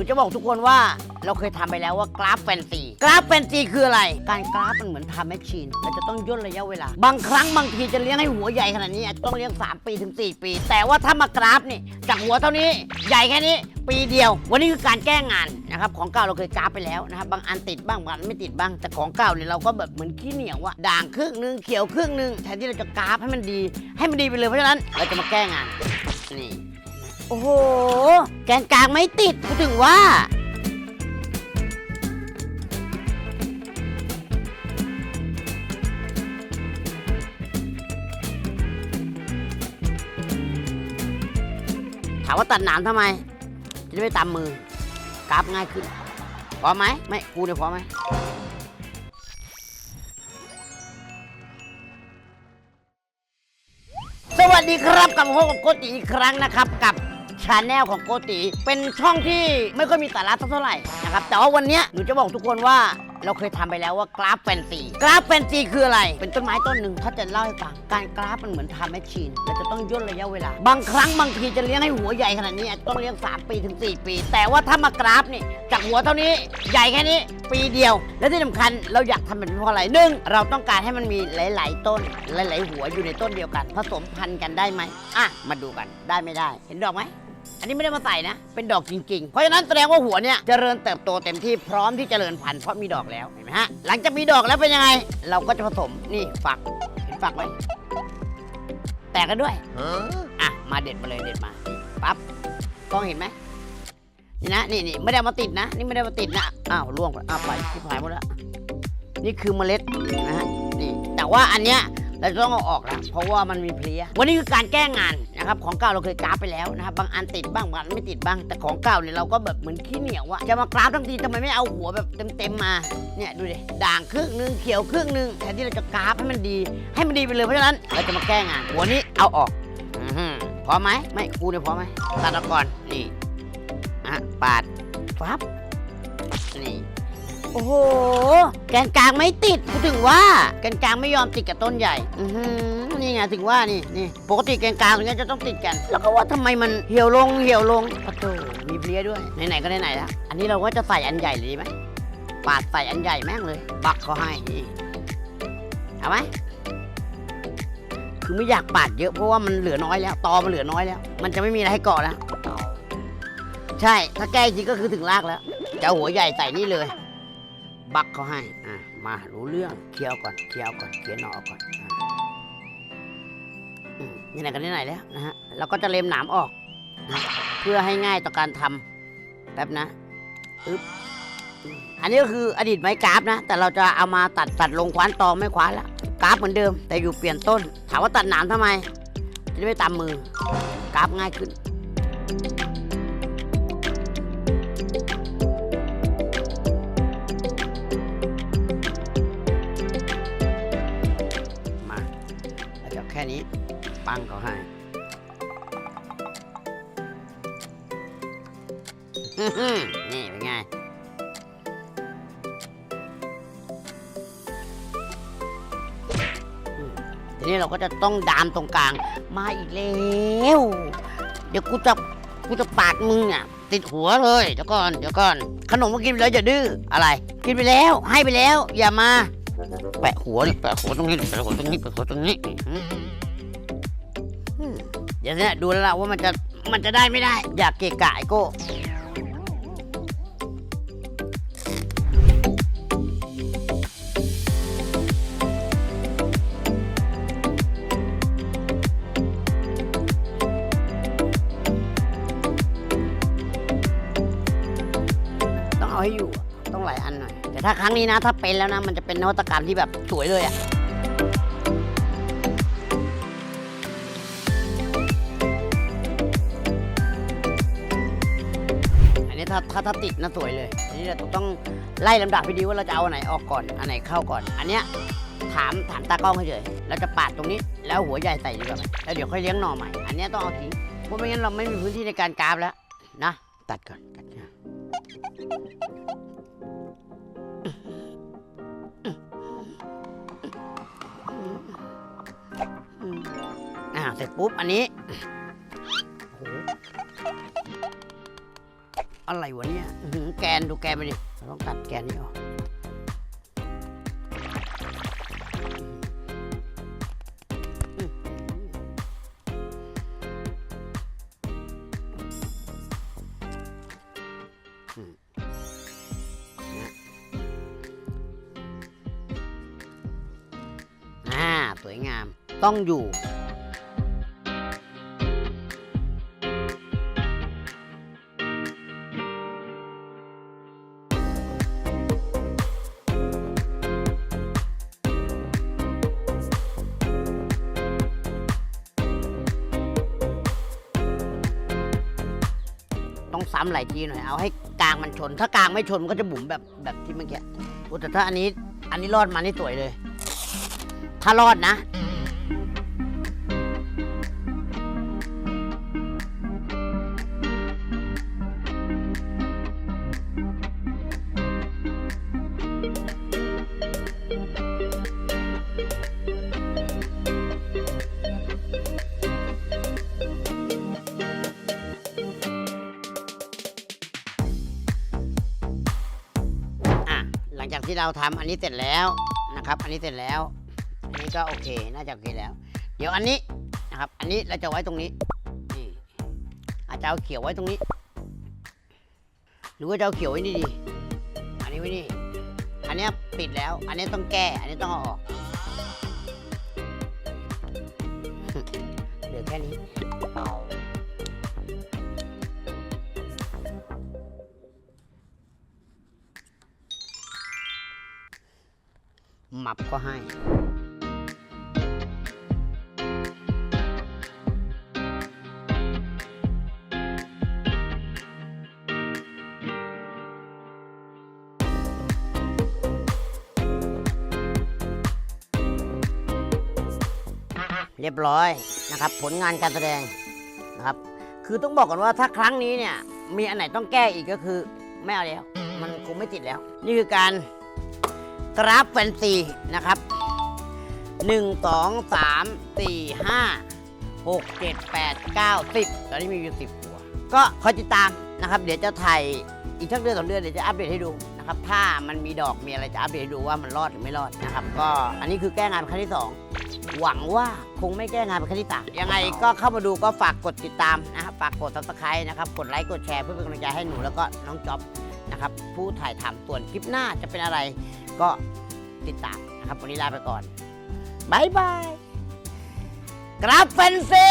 นูจะบอกทุกคนว่าเราเคยทำไปแล้วว่ากราฟแฟนซีกราฟแฟนซีคืออะไร การกราฟมันเหมือนทำแมชชีนเราจะต้องย่นระยะเวลา บางครั้งบางทีจะเลี้ยงให้หัวใหญ่ขนาดนี้ต้องเลี้ยง 3 ปีถึง 4 ปี แต่ว่าถ้ามากราฟนี่จากหัวเท่านี้ใหญ่แค่นี้ ปีเดียว วันนี้คือการแก้งานนะครับของเก่าเราเคยกราฟไปแล้วนะครับบางอันติดบ้างบางอันไม่ติดบ้างแต่ของเก่าเนี่ยเราก็แบบเหมือนขี้เหนียวอะด่างครึ่งนึงเขียวครึ่งนึงแทนที่เราจะกราฟให้มันดี ให้มันดีไปเลยเพราะฉะนั้นเราจะมาแก้งานนี่ โอ้โห แกนกลางไม่ติดพูถึงว่า ถามว่าตัดหนามทำไม จะได้ไม่ตามมือกราฟง่ายขึ้น พร้อมไหม ไม่ กูเนี่ยพร้อมไหมสวัสดีครับกลับมาพบกับโกติอีกครั้งนะครับกับาแนลของโกติ เป็นช่องที่ไม่ค่อยมีสาระสักเท่าไหร่นะครับ แต่ว่าวันเนี้ยหนูจะบอกทุกคนว่าเราเคยทำไปแล้วว่ากราฟแฟนซีกราฟแฟนซีคืออะไร เป็นต้นไม้ต้นหนึ่งถ้าจะเล่าให้ฟังการกราฟมันเหมือนทำแมชชีนเราจะต้องย่นระยะเวลา บางครั้งบางทีจะเลี้ยงให้หัวใหญ่ขนาดนี้ต้องเลี้ยง 3 ปีถึง 4 ปี แต่ว่าถ้ามากราฟนี่จากหัวเท่านี้ใหญ่แค่นี้ปีเดียว และที่สำคัญเราอยากทำแบบนี้เพราะอะไรหนึ่งเราต้องการให้มันมีหลาย ๆ ต้นหลาย ๆ หัวอยู่ในต้นเดียวกัน ผสมพันธุ์กันได้ไหมอะมาดูกันได้ไม่ได้ เห็นดอกไหม อันนี้ไม่ได้มาใส่นะ เป็นดอกจริงๆ เพราะฉะนั้นแสดงว่าหัวเนี่ยเจริญเติบโตเต็มที่พร้อมที่จเจริญพันธุ์เพราะมีดอกแล้วเห็นไหมฮะ หลังจากมีดอกแล้วเป็นยังไง เราก็จะผสมนี่ฝักเห็นฝักไหมแตกกันด้วยอะมาเด็ดมาเลยเด็ดมาปั๊บกล้องเห็นไหมนี่นะนี่นี่ไม่ได้เอามาติดนะ นี่ไม่ได้เอามาติดนะอ้าวล่วงไปอ้าวไปที่หายหมดแล้วนี่คือเมล็ดนะฮะนี่แต่ว่าอันเนี้ยเราจะต้องเอาออกแล้วเพราะว่ามันมีเพลี้ยวันนี้คือการแก้งาน นะครับของเก่าเราเคยกราฟไปแล้วนะครับบางอันติดบ้างบางอันไม่ติดบ้าง แต่ของเก่าเนี่ยเราก็แบบเหมือนขี้เหนียวอะจะมากราฟทั้งทีทำไมไม่เอาหัวแบบเต็มๆมาเนี่ยดูดิด่างครึ่งนึงเขียวครึ่งนึงแทนที่เราจะกราฟให้มันดี ให้มันดีไปเลยเพราะฉะนั้นเราจะมาแก้งานหัวนี้เอาออกอพร้อมไหมไม่กูเนี่ยพร้อมไหมตัดออกก่อนนี่อะปาดฟับนี่ โอ้โห แกนกลางไม่ติดพูดถึงว่าแกนกลางไม่ยอมติดกับต้นใหญ่อือหือนี่ไงถึงว่านี่นี่ปกติแกนกลางตรงนี้จะต้องติดกัน แล้วก็ว่าทำไมมันเหี่ยวลงเหี่ยวลงปะโตมีเพลี้ยด้วยไหนๆก็ไหนๆแล้วอันนี้เราก็จะใส่อันใหญ่เลยดีไหมปาดใส่อันใหญ่แม่งเลยบักเขาให้นี่เอาไหมคือไม่อยากปาดเยอะเพราะว่ามันเหลือน้อยแล้วตอมันเหลือน้อยแล้ว มันจะไม่มีอะไรให้เกาะแล้วใช่ถ้าแก้จริงก็คือถึงรากแล้วจะเอาหัวใหญ่ใส่นี่เลย บักเขาให้อะมารู้เรื่องเคี่ยวก่อนเคี่ยวก่อนเคี่ยวหนอก่อนอืมนี่ไหนกันนี่ไหนแล้วนะฮะเราก็จะเล็มหนามออกนะเพื่อให้ง่ายต่อการทำแป๊บนะอึ๊บอันนี้ก็คืออดีตไม้กราฟนะ แต่เราจะเอามาตัดตัดลงคว้านตองไม่คว้านละกราฟเหมือนเดิม แต่อยู่เปลี่ยนต้น ถามว่าตัดหนามทำไมจะได้ไม่ตามมือกราฟง่ายขึ้น ค่นี้ ปังเขาให้ นี่เป็นไง ทีนี้เราก็จะต้องดามตรงกลาง มาอีกแล้ว เดี๋ยวกูจะกูจะปาดมึงอะติดหัวเลยเดี๋ยวก่อนเดี๋ยวก่อน ขนมก็กินไปแล้วอย่าดื้ออะไร กินไปแล้ว ให้ไปแล้ว อย่ามา แปะหัวนี่แปะหัวตรงนี้แปะหัวตรงนี้แปะหัวตรงนี้ เดี๋ยวเนี่ยดูแล้วล่ะว่ามันจะมันจะได้ไม่ได้ อยากเกะกะไอโก้ต้องเอาให้อยู่ต้องหลายอันหน่อย แต่ถ้าครั้งนี้นะถ้าเป็นแล้วนะ มันจะเป็นนวัตกรรมที่แบบสวยเลยอะ ถ้าถ้าถ้าติดนะสวยเลยอันนี้เราต้องไล่ลำดับให้ดีว่าเราจะเอาอันไหนออกก่อน อันไหนเข้าก่อน อันเนี้ยถามถามตากล้องเฉยๆเราจะปาดตรงนี้ แล้วหัวใหญ่ใส่ดีกว่าไหมแล้วเดี๋ยวค่อยเลี้ยงหน่อใหม่ อันเนี้ยต้องเอาทิ้งเพราะไม่งั้นเราไม่มีพื้นที่ในการกราฟแล้วนะ ตัดก่อนตัดก่อนอ่าเสร็จปุ๊บอันนี้โอ้โห อะไรวะเนี่ยหือแกนดูแกนไปดิเราต้องตัดแกนนี้ออกอ่าสวยงามต้องอยู่ ซ้ำหลายทีหน่อยเอาให้กลางมันชน ถ้ากลางไม่ชนมันก็จะบุ๋มแบบแบบที่เมื่อกี้โอ้แต่ถ้าอันนี้อันนี้รอดมานี่สวยเลย ถ้ารอดนะอะ ที่เราทำอันนี้เสร็จแล้วนะครับ อันนี้เสร็จแล้วอันนี้ก็โอเคน่าจะโอเคแล้ว เดี๋ยวอันนี้นะครับ อันนี้เราจะไว้ตรงนี้นี่อาจจะเอาเขียวไว้ตรงนี้ หรือว่าจะเอาเขียวไว้นี่ดีอันนี้ไว้นี่อันนี้ปิดแล้ว อันนี้ต้องแก้ อันนี้ต้องเอาออกเหลือแค่นี้ มับก็ให้เรียบร้อยนะครับผลงานการแสดงนะครับ คือต้องบอกก่อนว่าถ้าครั้งนี้เนี่ยมีอันไหนต้องแก้อีกก็คือไม่เอาแล้ว มันคงไม่ติดแล้ว นี่คือการ กราฟแฟนซีนะครับ 1 2 3 4 5 6 7 8 9 10 ตอนนี้มีอยู่ 10 ตัว ก็คอยติดตามนะครับ เดี๋ยวจะถ่ายอีกสักเดือนสองเดือนเดี๋ยวจะอัปเดตให้ดูนะครับ ถ้ามันมีดอกมีอะไรจะอัปเดตให้ดูว่ามันรอดหรือไม่รอดนะครับ ก็อันนี้คือแก้งานเป็นครั้งที่2หวังว่าคงไม่แก้งานเป็นครั้งที่ามยังไงก็เข้ามาดูก็ฝากกดติดตามนะครับ ฝากกด subscribe นะครับ กดไลค์ กดแชร์เพื่อเป็นกำลังใจให้หนูแล้วก็น้องจ๊อบนะครับ ผู้ถ่ายทำส่วนคลิปหน้าจะเป็นอะไร ก็ติดตามนะครับ วันนี้ลาไปก่อนบายบาย กราฟเฟนซี